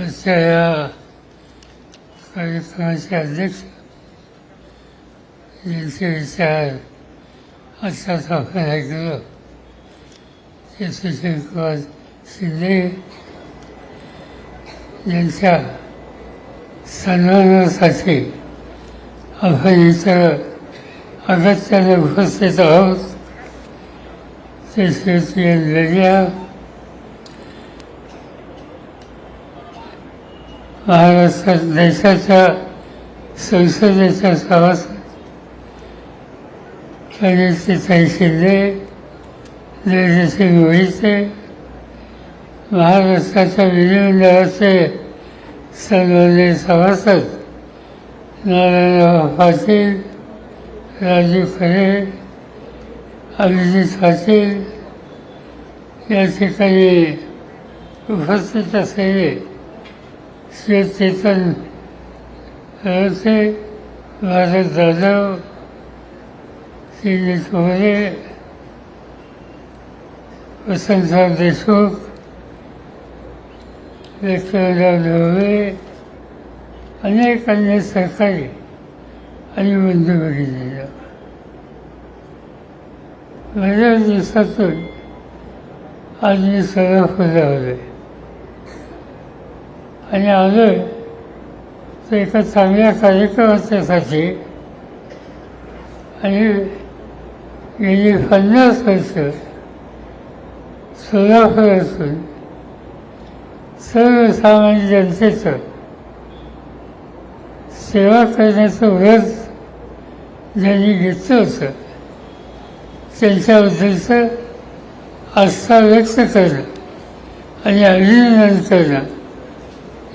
आजच्या या कार्यक्रमाचे अध्यक्ष यांचे विचार आत्ताच आपण ऐकलं ते सुशील कुमार शिंदे यांच्या सन्मानासाठी आपण इतर अगत्याने उपस्थित आहोत. ते श्री लढ्या महाराष्ट्रात देशाच्या संसदेच्या सभासद प्रणितीताई शिंदे जयसिंग मोहिते महाराष्ट्राच्या विधिमंडळाचे सन्मान्य सभासद नारायणराव पाटील राजू खरे अभिजित पाटील या ठिकाणी उपस्थित असलेले श्री चेतन रवते भारत जाधव श्री मोरे वसंतराव देशमुख विक्रमराव ढोबळे अनेक अन्य सहकारी आणि बंधू भगिनीला बऱ्याच दिवसातून आज मी सोलापूरला आलोय आणि आलोय तर एका चांगल्या कार्यक्रमाच्यासाठी आणि गेली पन्नास वर्ष सोलापूर असून सर्वसामान्य जनतेचं सेवा करण्याचं व्रत ज्यांनी घेतलं होतं त्यांच्याबद्दलचं आस्था व्यक्त करणं आणि अभिनंदन करणं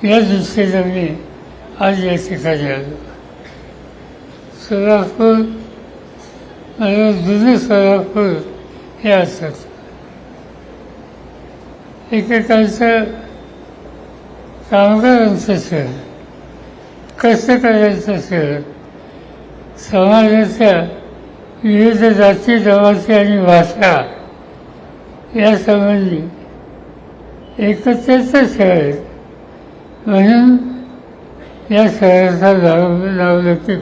या दृष्टीने मी आज या ठिकाणी आलो सोलापूर मला जुने सोलापूर हे असत एकेकांचं कामगारांचं शहर कष्टकऱ्यांचं शहर समाजाच्या विविध जाती जमाती आणि भाषा यासंबंधी एकत्रचं शहर शहर म्हणून या शहराचा नाव नावलौकिक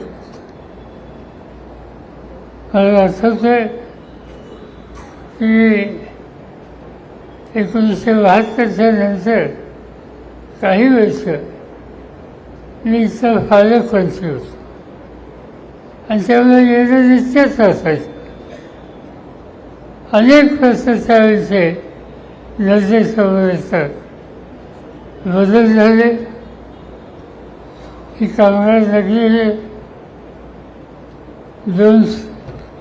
मला आठवतं आहे की एकोणीसशे बहात्तरच्या नंतर काही वर्ष मी इथं पालक मंत्री होतो आणि त्यामुळे येणं निश्चित असायचं. अनेक प्रश्न त्यावेळेचे नजरेसमोर येतात. बदल झाले. ही कामगार लागलेले दोन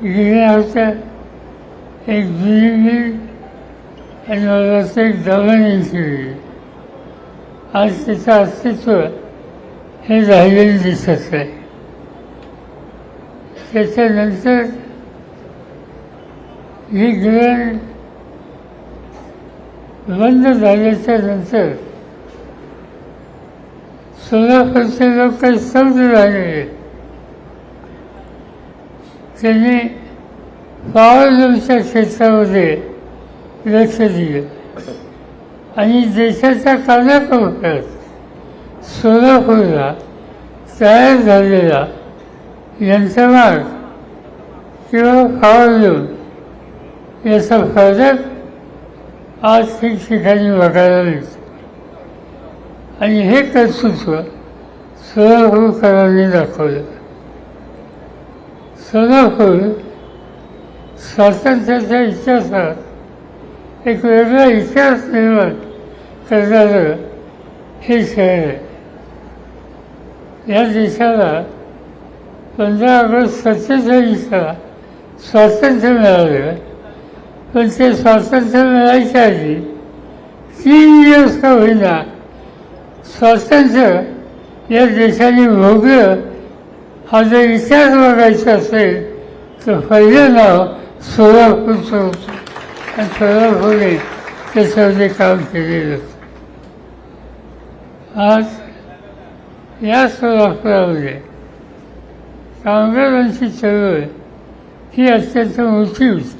गिऱ्या होत्या. एक जुनी मिल आणि मला एक दमनीची मिल आज त्याचं अस्तित्व हे राहिलेलं दिसत आहे. त्याच्यानंतर ही ग्रहण बंद झाल्याच्यानंतर सोलापूरचे लोक काही स्तब्ध झालेले त्यांनी पॉवरलूमच्या क्षेत्रामध्ये लक्ष दिलं आणि देशाच्या कानाकोपऱ्यात सोलापूरला तयार झालेला यंत्रमाग किंवा पॉवरलूम याचा फरक आज ठिकठिकाणी बघायला मिळतो आणि हे कर्तृत्व सदाभाऊकरांनी दाखवलं. सदाभाऊ स्वातंत्र्याच्या इतिहासात एक वेगळा इतिहास निर्माण करणारं हे शहर आहे. या देशाला पंधरा ऑगस्ट सत्तेचाळीसला स्वातंत्र्य मिळालं. पण ते स्वातंत्र्य मिळायच्या आधी तीन दिवस का होईना स्वातंत्र्य या देशाने भोगलं हा जर इतिहास बघायचा असेल तर पहिलं नाव सोलापूरचं होतं. आणि सोलापूरने त्याच्यामध्ये काम केलेलं होतं. आज या सोलापुरामध्ये कामगारांची चळवळ ही अत्यंत मोठी होती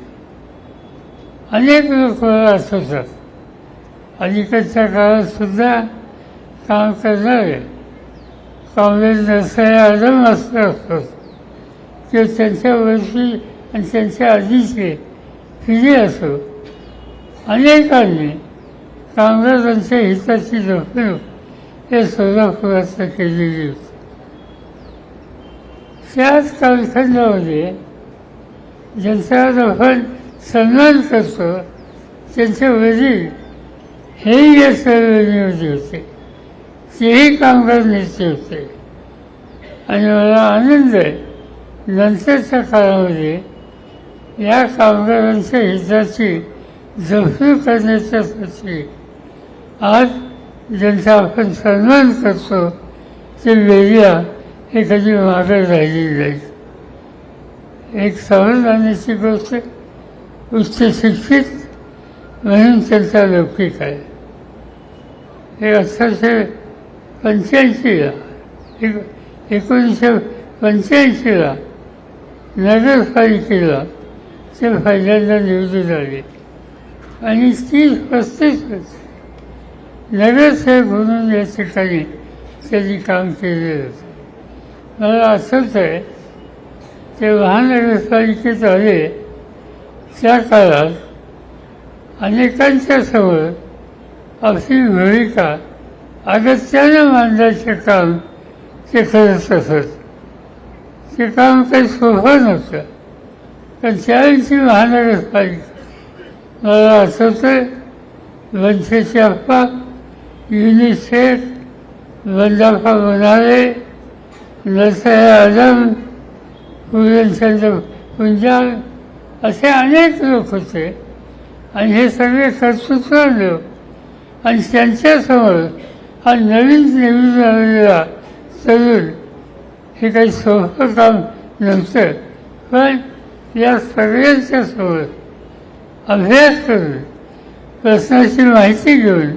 अनेक लोक असतात. आठवतात अलीकडच्या काळात सुद्धा काम करणारे काँग्रेस नसणारे आदम असले असतात ते त्यांच्यावरची आणि त्यांच्या आधीचे फिरे असो. अनेकांनी कामगारांच्या हिताची जपणूक हे सोलापुरात केलेली होती. त्याच कालखंडामध्ये ज्यांचा आपण सन्मान करतो त्यांचे वडील हेही या चळवळीमध्ये होते. तेही कामगार नेते होते. आणि मला आनंद आहे नंतरच्या काळामध्ये या कामगारांच्या हिताची जपणूक करण्याच्यासाठी आज ज्यांचा आपण सन्मान करतो ते वेगळ्या हे कधी मागे राहिली नाही. एक समाधानाची गोष्ट उच्च शिक्षित म्हणून त्यांचा लौकिक आहे. हे अक्षरशः पंच्याऐंशीला एक एकोणीसशे पंच्याऐंशीला नगरपालिकेला ते पहिल्यांदा निवडून आले. आणि तीस पस्तीस वर्ष नगरसेवक म्हणून या ठिकाणी त्यांनी काम केलेलं होतं. मला असंच आहे ते महानगरपालिकेत आले त्या काळात अनेकांच्या समोर आपली भूमिका अगत्यानं मांडायचे काम ते करत असत ते काम काही सोपं नव्हतं. पण त्यावेळीची महानगरपालिका मला आठवतं वंशेची अप्पा युनिसेफ वंदाफा बनाले नरसय आदम पूरणचंद्र पुंजाल असे अनेक लोक होते. आणि हे सगळे कर्तृत्व लोक आणि त्यांच्यासमोर हा नवीन नवीन झालेला तरुण हे काही सोपं काम नव्हतं पण या सगळ्यांच्या सोबत अभ्यास करून प्रश्नाची माहिती घेऊन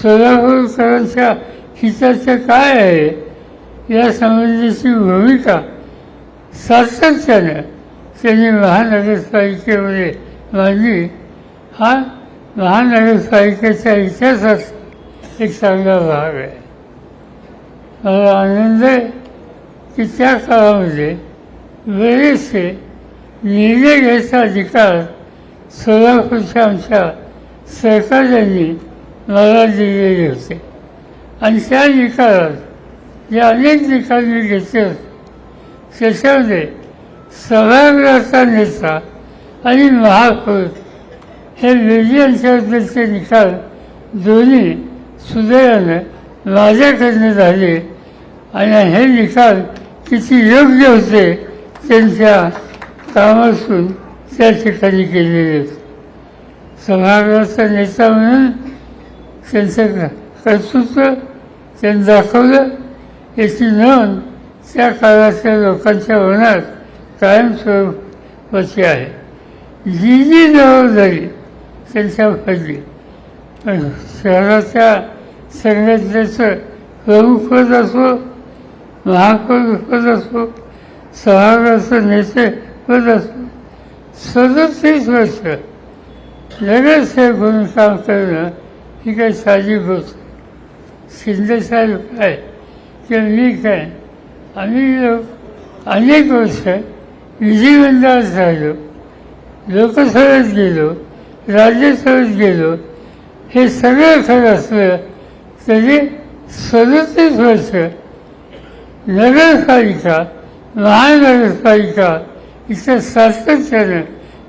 सोलापूरकरांच्या हिताचं काय आहे या संबंधीची भूमिका सातत्यानं त्यांनी महानगरपालिकेमध्ये मांडली. हा महानगरपालिकेच्या इतिहासात एक चांगला भाग आहे. मला आनंद आहे की त्या काळामध्ये बरेचसे निर्णय घ्यायचा अधिकार सोलापूरच्या आमच्या सरकारने मला दिलेले होते. आणि त्या निकालात जे अनेक निकाल मी घेतले होते. त्याच्यामध्ये सभागृहाचा नेता आणि महापौर हे विजयांच्याबद्दलचे निकाल दोन्ही सुदैवानं माझ्याकडनं झाले आणि हे निकाल किती योग्य होते त्यांच्या कामातून त्या ठिकाणी केलेले होते नेता म्हणून त्यांचं कर्तृत्व त्यांनी दाखवलं. याची नोंद त्या काळातल्या लोकांच्या मनात कायमस्वरूपाची आहे. जी जी जबाबदारी त्यांच्या पडली. शहराच्या संघटनेचं प्रमुखपद असो महापौरपद असो सभागृहाचं नेतेपद असो सदतीस वर्ष नगरसेवक म्हणून काम करणं ही काही साधी गोष्ट शिंदेसाहेब काय? किंवा मी काय? आम्ही लोक अनेक वर्ष विधिमंडळात राहिलो. लोकसभेत गेलो राज्यसभेत गेलो हे सगळं खरं असलं तरी सदतीस वर्ष नगरपालिका महानगरपालिका इथं सातत्यानं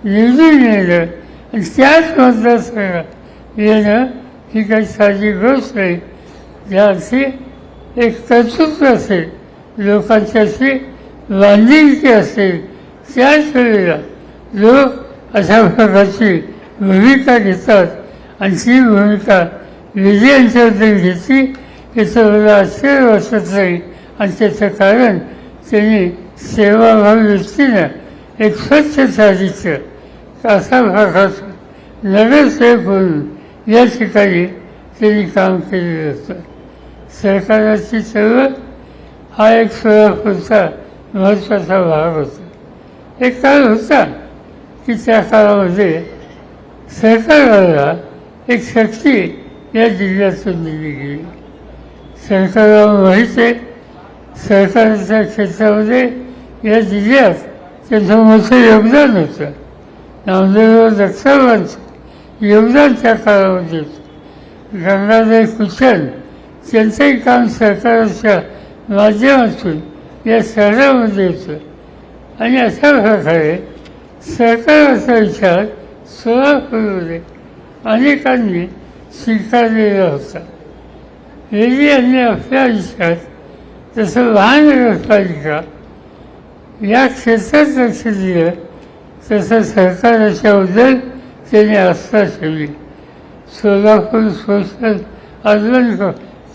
निवडून येणं आणि त्याच मतदारसंघात येणं ही काही साधी गोष्ट नाही याची एक कर्तृत्व असेल. लोकांच्याशी बांधिलकी असेल. त्याच वेळेला लोक अशा प्रकारची भूमिका घेतात. आणि ती भूमिका विजयांच्याबद्दल घेतली याचं मला आश्चर्य वाटत नाही आणि त्याचं कारण त्यांनी सेवाभावी व्यक्तीनं एक स्वच्छ साधितं असा भागाचा नगरसेवक म्हणून या ठिकाणी त्यांनी काम केलेलं होतं सरकाराची चळवळ हा एक सोलापूरचा महत्त्वाचा भाग होता एक काळ होता की त्या काळामध्ये सरकारला एक शक्ती या जिल्ह्यातून दिली गेली. सरकारला माहीत आहे सरकारच्या क्षेत्रामध्ये या जिल्ह्यात त्यांचं मोठं योगदान होतं. नामदेव दत्तावांचं योगदान त्या काळामध्ये होतं. गंगाधर कुचन त्यांचंही काम सरकारच्या माध्यमातून या शहरामध्ये होतं. आणि अशा प्रकारे सरकारचा विचार सोलापूरमध्ये अनेकांनी स्वीकारलेला होता. रेड्डी यांनी आपल्या आयुष्यात जसं व्यवसायिका या क्षेत्रात लक्ष दिलं तसं सरकारच्याबद्दल त्यांनी आस्था ठेवली. सोलापूर सोशल अर्बन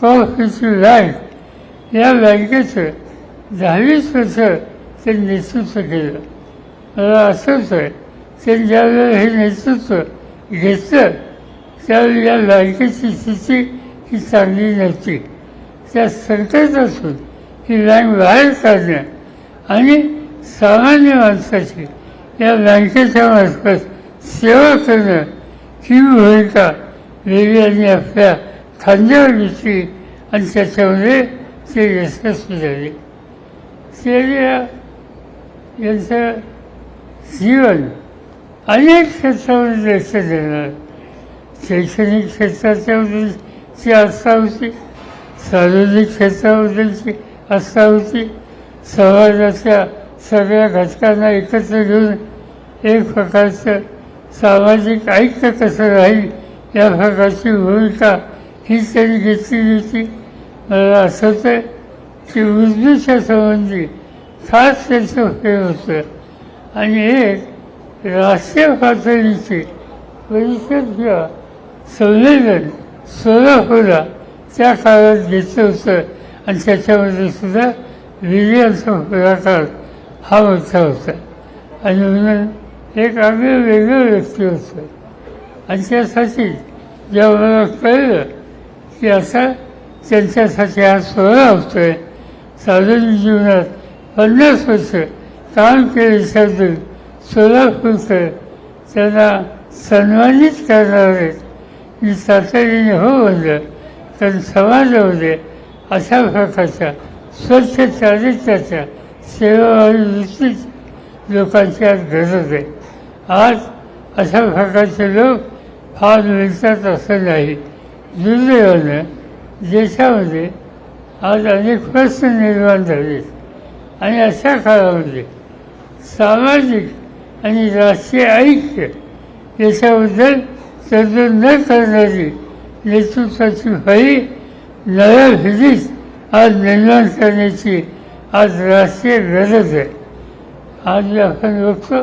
कॉफीची बँक या बँकेचं दहावीस वर्ष ते नेतृत्व केलं. मला असंच आहे ते ज्यावेळेला हे नेतृत्व घेतलं तर या बँकेची स्थिती ही चांगली नव्हती. त्या संकटातून ही लाईन बाहेर काढणं आणि सामान्य माणसाची या बँकेच्या मार्फत सेवा करणं ही भूमिका देवी यांनी आपल्या खांद्यावर घेतली आणि त्याच्यामध्ये ते यशस्वी झाले ते यांचं जीवन अनेक क्षेत्रामध्ये लक्ष देणार. शैक्षणिक क्षेत्राच्या बद्दलची आस्था होती सार्वजनिक क्षेत्राबद्दलची आस्था होती समाजाच्या सगळ्या घटकांना एकत्र घेऊन एक प्रकारचं सामाजिक ऐक्य कसं राहील या प्रकारची भूमिका ही त्यांनी घेतलेली होती. मला असंच आहे की उर्दूच्या संबंधी खास त्यांचं हे होतं. आणि एक राष्ट्रीय पातळीचे परिषद किंवा संमेलन सोलापूरला त्या काळात घेतलं होतं. आणि त्याच्यामध्ये सुद्धा विजयांचा पुढाकार हा मोठा होता. आणि म्हणून एक आम्ही वेगळं व्यक्ती होतं. आणि त्यासाठी जेव्हा मला कळलं की असा त्यांच्यासाठी हा सोहळा होतो आहे सार्वजनिक जीवनात पन्नास वर्ष काम केल्याच्याबद्दल सोलापूरकर त्यांना सन्मानित करणार आहेत मी तातडीने हो म्हणलं तर समाजामध्ये अशा प्रकारच्या स्वच्छ चारित्र्याच्या सेवा आणि वृत्तीत लोकांची आज गरज. आहे आज अशा प्रकारचे लोक फार मिळतात असं नाही. दुर्दैवानं देशामध्ये आज अनेक प्रश्न निर्माण झाले आणि अशा काळामध्ये सामाजिक आणि राष्ट्रीय ऐक्य याच्याबद्दल तरतूद न करणारी नेतृत्वाची फळी नव्या विधीत आज निर्माण करण्याची आज राष्ट्रीय गरज आहे. आज आपण बघतो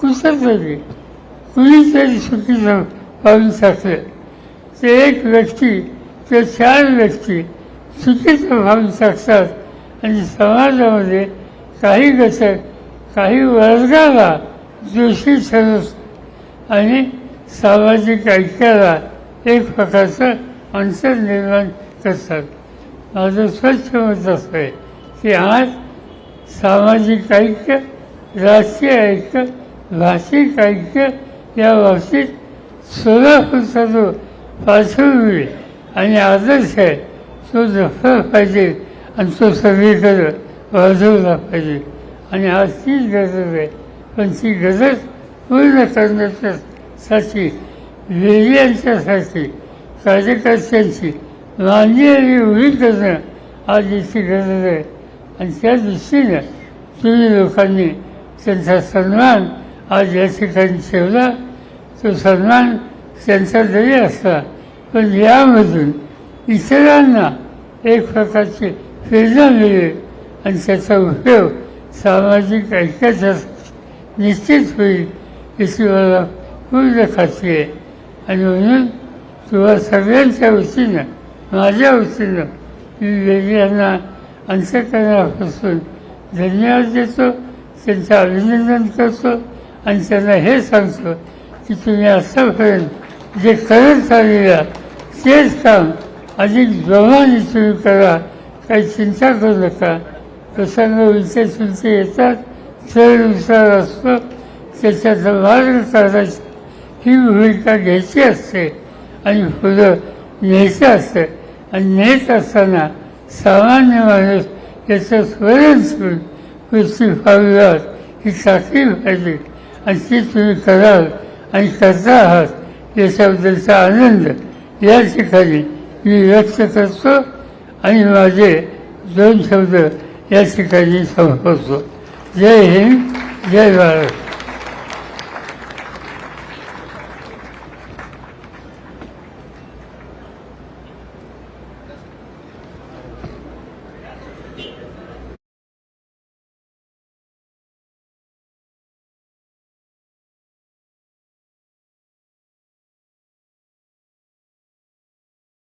कुठंतरी कुणीतरी चुकीचं पाऊल टाकलं ते एक व्यक्ती ते चार व्यक्ती चुकीचं पाऊल टाकतात आणि समाजामध्ये काही घटक काही वर्गाला जोशी सरस आणि सामाजिक ऐक्याला एक प्रकारचं अंतर निर्माण करतात. माझं स्वच्छ मत असं आहे की आज सामाजिक ऐक्य राष्ट्रीय ऐक्य भाषिक ऐक्य या बाबतीत सोलापूरचा जो पार्श्वभूमी आणि आदर्श आहे. तो जपला पाहिजे आणि तो सगळीकडे वाजवला पाहिजे. आणि आज तीच गरज आहे. पण ती गरज पूर्ण करण्याच्यासाठी वेगळ्यांच्यासाठी कार्यकर्त्यांची मान्य उभी करणं आज याची गरज आहे. आणि त्या दृष्टीनं तुम्ही लोकांनी त्यांचा सन्मान आज या ठिकाणी ठेवला. तो सन्मान त्यांचा जरी असला पण यामधून इतरांना एक प्रकारची प्रेरणा मिळेल. आणि त्याचा उपयोग सामाजिक ऐक्याचा निश्चित होईल याची मला पूर्ण खात्री आहे आणि म्हणून तुम्हा सगळ्यांच्या वतीनं माझ्या वतीनं मी वेगळ्यांना अंतकरणापासून धन्यवाद देतो त्यांचं अभिनंदन करतो आणि त्यांना हे सांगतो की तुम्ही आतापर्यंत जे करत आलेला तेच काम अधिक जोमाने तुम्ही करा काही चिंता करू नका. प्रसंग विचार चिंते येतात. चढ विचार असतो त्याच्यात मार्ग काढायचा ही भूमिका घ्यायची असते आणि पुढं न्यायचं असतं. आणि नेत असताना सामान्य माणूस याचं स्मरण करून कृषी व्हावी ही चाचणी पाहिजे. आणि ती तुम्ही कराल आणि करता आहात याच्याबद्दलचा आनंद या ठिकाणी मी व्यक्त करतो आणि माझे दोन शब्द या ठिकाणी संपवतो. जय हिंद जय भारत।